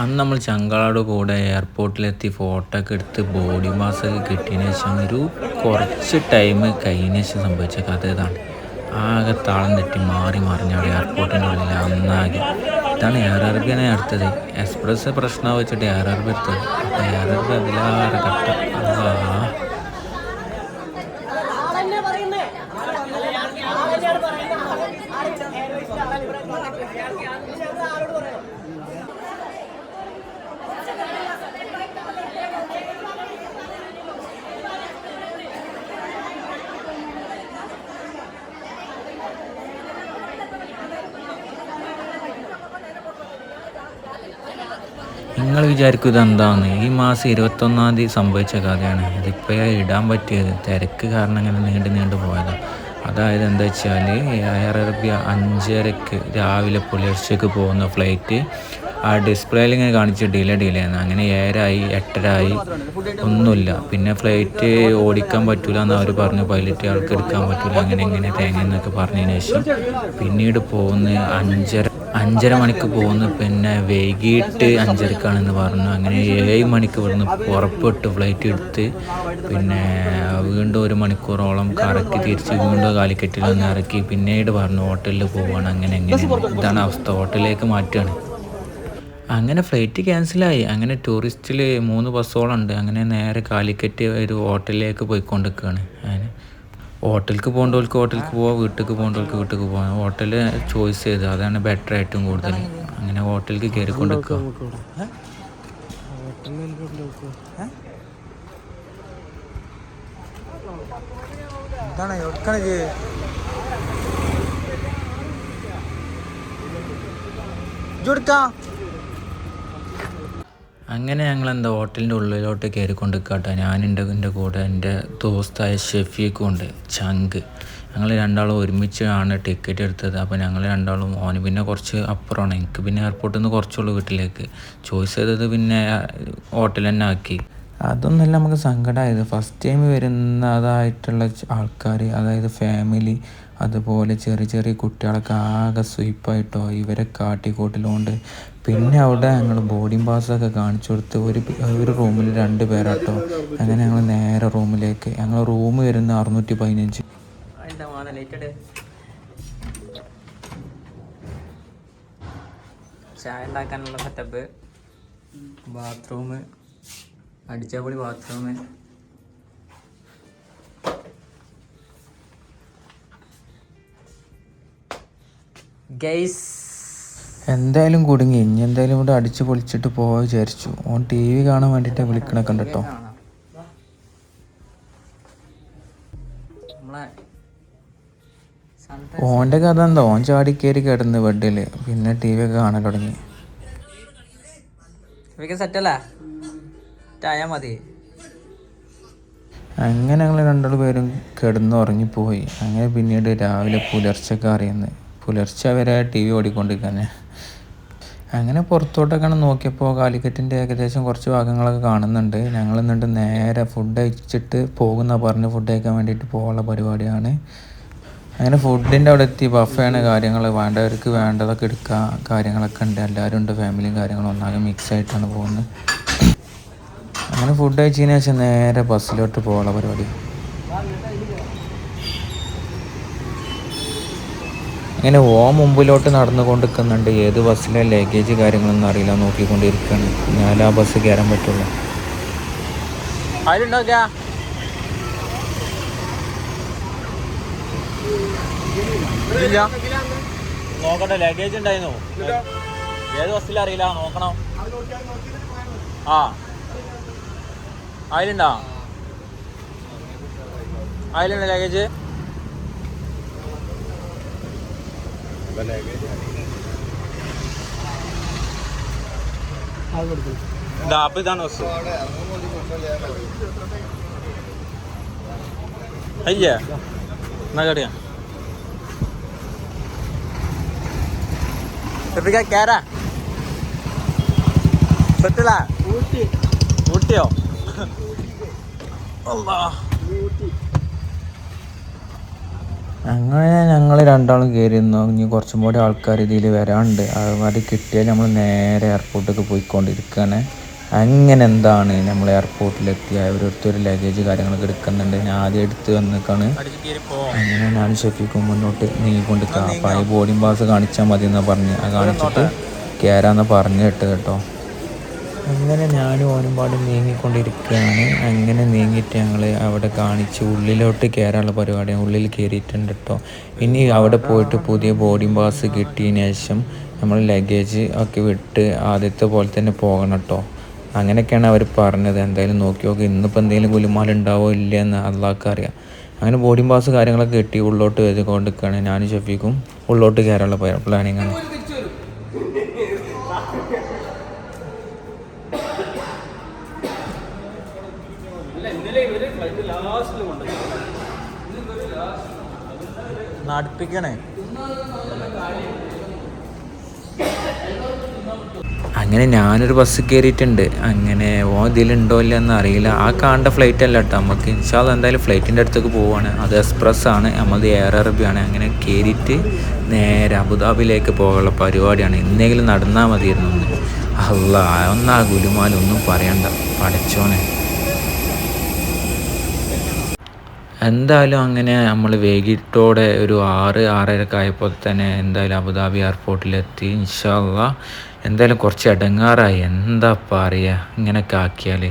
അന്ന് നമ്മൾ ചങ്കളാട് കൂടെ എയർപോർട്ടിലെത്തി ഫോട്ടോ ഒക്കെ എടുത്ത് ബോഡി മാസൊക്കെ കിട്ടിയതിന് ശേഷം ഒരു കുറച്ച് ടൈം കഴിഞ്ഞ ശേഷം സംഭവിച്ച കഥ ഇതാണ്. ആകെ താളം തെറ്റി മാറി മറിഞ്ഞവിടെ എയർപോർട്ടിന്റെ ഉള്ളിൽ അന്നാകെ. ഇതാണ് എയർ അറബിയാണ് അടുത്തത്. എക്സ്പ്രസ് പ്രശ്നം വെച്ചിട്ട് എയർ അറബി എടുത്തത് അപ്പോൾ എയർ അറബി അതിലാറെ കട്ട അല്ലാ നിങ്ങൾ വിചാരിക്കും ഇതെന്താന്ന്. ഈ മാസം ഇരുപത്തൊന്നാം തീയതി സംഭവിച്ച കഥയാണ്. ഇതിപ്പോൾ ഇടാൻ പറ്റിയത്. തിരക്ക് കാരണം ഇങ്ങനെ നീണ്ടു നീണ്ടു പോയതാണ് അതായത് എന്താ വെച്ചാൽ എയർ അഞ്ചരക്ക് രാവിലെ പുലർച്ചയ്ക്ക് പോകുന്ന ഫ്ലൈറ്റ് ആ ഡിസ്പ്ലേയിൽ ഇങ്ങനെ കാണിച്ച് ഡിലേ ഡിലേ ആണ് അങ്ങനെ ഏഴായി എട്ടരായി. ഒന്നുമില്ല. പിന്നെ ഫ്ലൈറ്റ് ഓടിക്കാൻ പറ്റൂല എന്ന് അവർ പറഞ്ഞു. പൈലറ്റ് ആൾക്ക് എടുക്കാൻ പറ്റൂല. അങ്ങനെ ഇങ്ങനെ തേങ്ങ എന്നൊക്കെ പറഞ്ഞതിന് ശേഷം പിന്നീട് പോകുന്ന അഞ്ചര അഞ്ചര മണിക്ക് പോകുന്നു പിന്നെ വൈകിട്ട് അഞ്ചരക്കാണെന്ന് പറഞ്ഞു. അങ്ങനെ ഏഴ് മണിക്ക് ഇവിടുന്ന് പുറപ്പെട്ട് ഫ്ലൈറ്റ് എടുത്ത് പിന്നെ വീണ്ടും ഒരു മണിക്കൂറോളം കറക്കി തിരിച്ച് വീണ്ടും കാലിക്കറ്റിൽ ഒന്ന് ഇറക്കി. പിന്നീട് പറഞ്ഞു ഹോട്ടലിൽ പോവാണ്. അങ്ങനെ എങ്ങനെ ഇതാണ് അവസ്ഥ. ഹോട്ടലിലേക്ക് മാറ്റുകയാണ് അങ്ങനെ ഫ്ലൈറ്റ് ക്യാൻസലായി അങ്ങനെ ടൂറിസ്റ്റിൽ മൂന്ന് ബസ്സോളം ഉണ്ട് അങ്ങനെ നേരെ കാലിക്കറ്റ് ഒരു ഹോട്ടലിലേക്ക് പോയിക്കൊണ്ടിരിക്കുകയാണ് അങ്ങനെ ഹോട്ടലിൽ പോകേണ്ടവർക്ക് ഹോട്ടലിൽ പോവാം വീട്ടിലേക്ക് പോകേണ്ടവർക്ക് വീട്ടിലേക്ക് പോകാം ഹോട്ടൽ ചോയ്സ് ചെയ്ത്. അതാണ് ബെറ്റർ ഏറ്റവും കൂടുതൽ അങ്ങനെ ഹോട്ടലിലേക്ക് കയറിക്കൊണ്ടിരിക്കുക ഇജെടുക്കാ അങ്ങനെ ഞങ്ങൾ എന്താ ഹോട്ടലിന്റെ ഉള്ളിലോട്ട് കയറിക്കൊണ്ട് കേട്ടോ ഞാനുണ്ട് എന്റെ കൂടെ എന്റെ ദോസ്തായ ഷെഫീഖും ഉണ്ട്. ചങ്ക്. ഞങ്ങൾ രണ്ടാളും ഒരുമിച്ചാണ് ടിക്കറ്റ് എടുത്തത്. അപ്പോൾ ഞങ്ങൾ രണ്ടാളും ഓന് പിന്നെ കുറച്ച് അപ്പുറമാണ്. എനിക്ക് പിന്നെ എയർപോർട്ടിൽ നിന്ന് കുറച്ചുള്ളൂ വീട്ടിലേക്ക്. ചോയ്സ് ചെയ്തത് പിന്നെ ഹോട്ടൽ തന്നെ ആക്കി. അതൊന്നല്ല നമുക്ക് സങ്കടമായത് ഫസ്റ്റ് ടൈം വരുന്നതായിട്ടുള്ള ആൾക്കാർ അതായത് ഫാമിലി അതുപോലെ ചെറിയ ചെറിയ കുട്ടികളൊക്കെ ആകെ സ്വീപ്പായിട്ടോ ഇവരെ കാട്ടിക്കൂട്ടിലുകൊണ്ട് പിന്നെ അവിടെ ഞങ്ങൾ ബോർഡിംഗ് പാസ്സൊക്കെ കാണിച്ചു കൊടുത്ത് ഒരു ഒരു റൂമിൽ രണ്ട് പേരാട്ടോ. അങ്ങനെ ഞങ്ങൾ നേരെ റൂമിലേക്ക് ഞങ്ങൾ റൂം വരുന്ന അറുന്നൂറ്റി പതിനഞ്ച്. ചായ ഉണ്ടാക്കാനുള്ള സെറ്റപ്പ് ബാത്റൂം അടിച്ചപൊളി ബാത്റൂം ഗൈസ്. എന്തായാലും കുടുങ്ങി. ഇനി എന്തായാലും ഇവിടെ അടിച്ച് പൊളിച്ചിട്ട് പോവാ വിചാരിച്ചു. ഓൻ ടി വി കാണാൻ വേണ്ടിട്ട് വിളിക്കണ ഉണ്ട് കേട്ടോ നമ്മളെ ഓന്റെ കഥ എന്താ? ഓൻ ചാടി കയറി കിടന്ന് ബെഡിൽ പിന്നെ ടി വി ഒക്കെ കാണാൻ തുടങ്ങി. മതി. അങ്ങനെ ഞങ്ങൾ രണ്ടാൾ പേരും കിടന്ന് ഉറങ്ങിപ്പോയി. അങ്ങനെ പിന്നീട് രാവിലെ പുലർച്ചൊക്കെ അറിയുന്നത്. പുലർച്ചെ വരെ ടി വി ഓടിക്കൊണ്ടിരിക്കാനെ. അങ്ങനെ പുറത്തോട്ടൊക്കെ നോക്കിയപ്പോൾ കാലിക്കറ്റിന്റെ ഏകദേശം കുറച്ച് ഭാഗങ്ങളൊക്കെ കാണുന്നുണ്ട്. ഞങ്ങൾ എന്നിട്ട് നേരെ ഫുഡ് കഴിച്ചിട്ട് പോകുന്ന പറഞ്ഞ് ഫുഡ് കഴിക്കാൻ വേണ്ടിയിട്ട് പോകാനുള്ള പരിപാടിയാണ്. അങ്ങനെ ഫുഡിന്റെ അവിടെ എത്തി. ബഫയാണ് കാര്യങ്ങൾ വേണ്ടവർക്ക് വേണ്ടതൊക്കെ എടുക്കുക കാര്യങ്ങളൊക്കെ ഉണ്ട്. എല്ലാവരും ഉണ്ട്. ഫാമിലിയും കാര്യങ്ങളും ഒന്നാകെ മിക്സ് ആയിട്ടാണ് പോകുന്നത്. അങ്ങനെ ഫുഡ് കഴിച്ചതിന് ശേഷം നേരെ ബസ്സിലോട്ട് പോകാനുള്ള പരിപാടി. ഇങ്ങനെ ഓ മുമ്പിലോട്ട് നടന്നു കൊണ്ടിരിക്കുന്നുണ്ട് ഏത് ബസ്സിലെ ലഗേജ് കാര്യങ്ങളൊന്നും അറിയില്ല. നോക്കിക്കൊണ്ടിരിക്കുകയാണ്. ഞാൻ ആ ബസ് കയറാൻ പറ്റുള്ളൂ. നോക്കട്ടെ ലഗേജ് ഉണ്ടായിരുന്നു. ഏത് ബസ്സിൽ അറിയില്ല. നോക്കണം? ആ. അതിലുണ്ടോ അതിലുണ്ട് ലഗേജ് ഇതാ അപ്പൊ ഇതാണ് ബസ്. അയ്യേ എന്നാ കേറിയാ എപ്പിക്കാ കേറാ. സെറ്റിലാ? ഊട്ടിയോ? അല്ലാ അങ്ങനെ ഞങ്ങൾ രണ്ടാളും കയറിയിരുന്നു ഇനി കുറച്ചും കൂടി ആൾക്കാർ ഇതിൽ വരാണ്ട്. അത് കിട്ടിയാൽ നമ്മൾ നേരെ എയർപോർട്ടിലേക്ക് പോയിക്കൊണ്ടിരിക്കുകയാണ് അങ്ങനെ എന്താണ് നമ്മൾ എയർപോർട്ടിലെത്തി ഓരോരുത്തർ ലഗേജ് കാര്യങ്ങളൊക്കെ എടുക്കുന്നുണ്ട്. ഞാൻ ആദ്യം എടുത്ത് വന്നിക്കാണ്. അങ്ങനെ ഞാൻ ഷെഫിക്കും മുന്നോട്ട് നീങ്ങിക്കൊണ്ടിരിക്കുക അപ്പോൾ ആ ബോർഡിംഗ് പാസ് കാണിച്ചാൽ മതി എന്നാണ് പറഞ്ഞ്. അത് കാണിച്ചിട്ട് കയറാമെന്ന് പറഞ്ഞു കേട്ടോ. അങ്ങനെ ഞാനും ഓനും പാടും നീങ്ങിക്കൊണ്ടിരിക്കുകയാണ്. അങ്ങനെ നീങ്ങിയിട്ട് ഞങ്ങൾ അവിടെ കാണിച്ച് ഉള്ളിലോട്ട് കയറാനുള്ള പരിപാടിയാണ് ഉള്ളിൽ കയറിയിട്ടുണ്ട് കേട്ടോ ഇനി അവിടെ പോയിട്ട് പുതിയ ബോർഡിംഗ് പാസ് കിട്ടിയതിന് ശേഷം നമ്മൾ ലഗേജ് ഒക്കെ വിട്ട് ആദ്യത്തെ പോലെ തന്നെ പോകണം കേട്ടോ അങ്ങനെയൊക്കെയാണ് അവർ പറഞ്ഞത്. എന്തായാലും നോക്കി നോക്കി. ഇന്നിപ്പോൾ എന്തെങ്കിലും ഗുലിമാല ഉണ്ടാവോ ഇല്ല എന്ന് അള്ളാഹ്ക്ക് അറിയാം. അങ്ങനെ ബോർഡിംഗ് പാസ് കാര്യങ്ങളൊക്കെ കിട്ടി ഉള്ളോട്ട് കൊണ്ടിരിക്കുകയാണ് ഞാനും ഷഫീഖും ഉള്ളോട്ട് കയറാനുള്ള പ്ലാനിങ് നടിപ്പിക്കണേ. അങ്ങനെ ഞാനൊരു ബസ് കയറിയിട്ടുണ്ട് അങ്ങനെ ഓ ഇതിലുണ്ടോ ഇല്ല എന്ന് അറിയില്ല. ആ കാണേണ്ട ഫ്ലൈറ്റ് അല്ല കേട്ടോ നമുക്ക് ഇൻഷാൽ എന്തായാലും ഫ്ലൈറ്റിന്റെ അടുത്തേക്ക് പോവാണ്. അത് എക്സ്പ്രസ് ആണ്. നമ്മളത് എയർ അറബിയാണ് അങ്ങനെ കയറിയിട്ട് നേരെ അബുദാബിയിലേക്ക് പോകാനുള്ള പരിപാടിയാണ്. എന്തെങ്കിലും നടന്നാൽ മതിയായിരുന്നു അല്ല ഒന്നാ ഗുലുമാലൊന്നും പറയണ്ട. പടച്ചോനെ. എന്തായാലും അങ്ങനെ നമ്മൾ വൈകിട്ടോടെ ഒരു ആറ് ആറരക്ക് ആയപ്പോൾ തന്നെ എന്തായാലും അബുദാബി എയർപോർട്ടിലെത്തി ഇൻഷാല്ല എന്തായാലും കുറച്ച് ഇടങ്ങാറായി എന്താ പറയുക ഇങ്ങനെയൊക്കെ ആക്കിയാൽ